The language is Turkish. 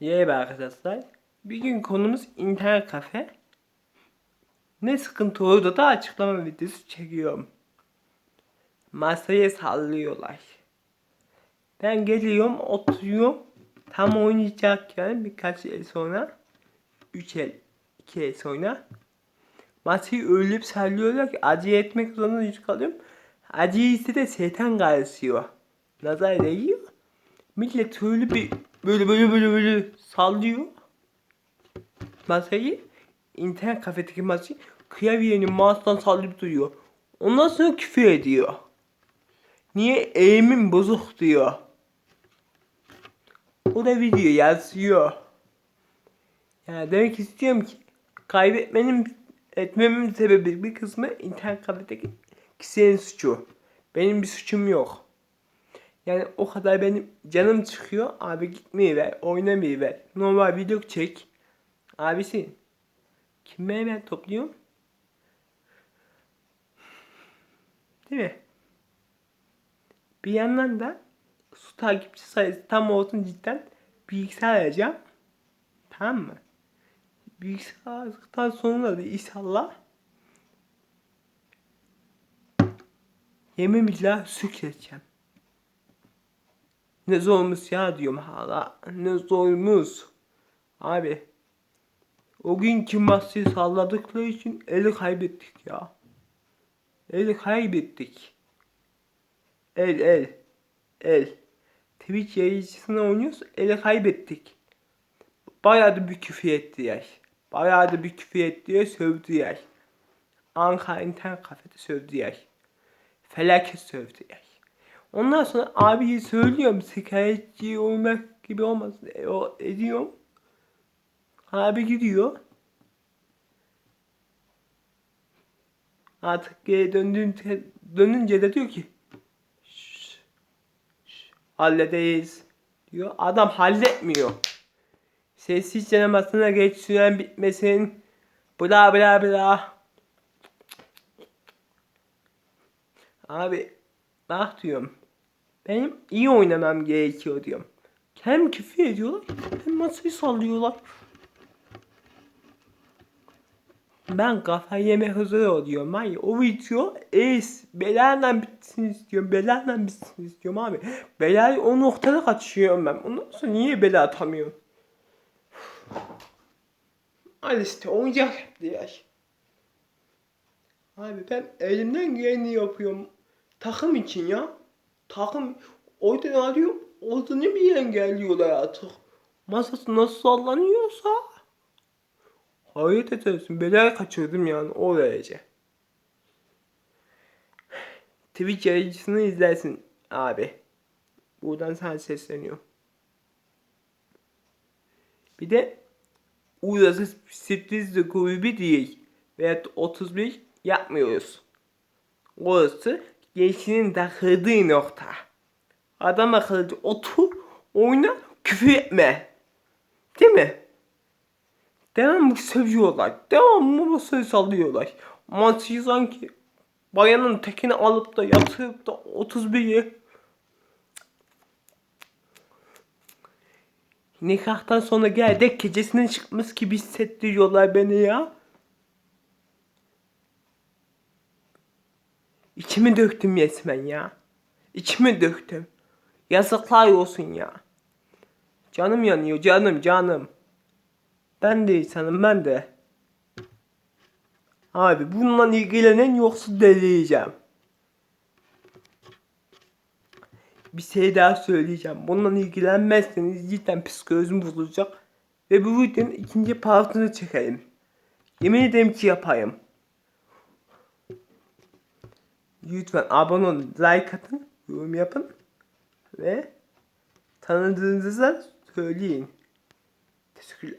Merhaba arkadaşlar. Bir gün konumuz internet kafe. Ne sıkıntı oldu da açıklama videosu çekiyorum. Masaya sallıyorlar. Ben geliyorum oturuyorum. Tam oynayacakken birkaç el sonra 3 el 2 el sonra masayı bir sallıyorlar ki acı etmek zorunda kalıyorum. Acı ise de şeytan karışıyor. Nazar değiyor. Millet öyle bir böyle böyle böyle böyle sallıyor. Masayı internet kafedeki masayı klavyenin mouse'dan sallayıp duruyor. Ondan sonra küfür ediyor. Niye eğimin bozuk diyor. O da video yazıyor. Yani demek istiyorum ki kaybetmenin etmemin sebebi bir kısmı internet kafedeki kişinin suçu. Benim bir suçum yok. Yani o kadar benim canım çıkıyor. Abi gitmeyi ver, oynamayı ver. Normal video çek. Abisi. Kime ben topluyorum? Değil mi? Bir yandan da su takipçi sayısı tam olsun cidden bilgisayar alacağım. Tamam mı? Bilgisayar aldıktan sonra da inşallah yemin billah şükredeceğim. Ne zormuş ya diyorum hala. Ne zormuş. Abi. O günkü masayı salladıkları için eli kaybettik ya. Eli kaybettik. El el. El. Twitch yayıncısına oynuyoruz. Eli kaybettik. Bayağı da bir küfür etti yaş. Bayağı da bir küfür etti yaş. Sövdü yaş. Ankara internet kafede sövdü yaş. Felaket sövdü yaş. Ondan sonra abiye söylüyorum şikayetçi olmak gibi olmasın. E, o ediyorum. Abi gidiyor. Artık geri döndüğünde, dönünce de diyor ki "Şş, şş, halledeyiz diyor. Adam halletmiyor. Sessiz sinemasına geç süren bitmesin. Bla bla bla. Abi bak diyorum. Benim iyi oynamam gerekiyor diyorum. Hem küfür ediyorlar hem masayı sallıyorlar. Ben kafa yeme hazır oluyorum. Hayır o video es belayla bitsin istiyorum. Belayla bitsin istiyorum abi. Belayı o noktada kaçıyorum ben. Ondan sonra niye bela atamıyorum? Al işte oyuncak yaptı ya. Abi ben elimden geleni yapıyorum. Takım için ya. Takım oradan alıyorum. Oradan bir engelliyorlar artık. Masası nasıl sallanıyorsa. Hayret edersin. Belayı kaçırdım yani o derece. Twitch yayıncısını izlersin abi. Buradan sana sesleniyorum. Bir de Uğrası sürpriz kulübü değil. Veya 31 yapmıyoruz. Orası gençliğin takıldığı nokta. Adam akıllıca otur, oyna, küfür etme. Değil mi? Devamlı sövüyorlar. Devamlı masayı sallıyorlar. Masayı sanki bayanın tekini alıp da yatırıp da 31'i Nikahtan sonra gel gecesinin çıkmış gibi hissettiriyorlar beni ya. İçimi döktüm resmen ya. İçimi döktüm. Yazıklar olsun ya. Canım yanıyor canım canım. Ben de insanım ben de. Abi bununla ilgilenen yoksa delireceğim. Bir şey daha söyleyeceğim. Bununla ilgilenmezseniz cidden psikolojim bozulacak. Ve bu videonun ikinci partını çekelim. Yemin ederim ki yapayım. Lütfen abone olun, like atın, yorum yapın. Ve tanıdığınıza söyleyin. Teşekkürler.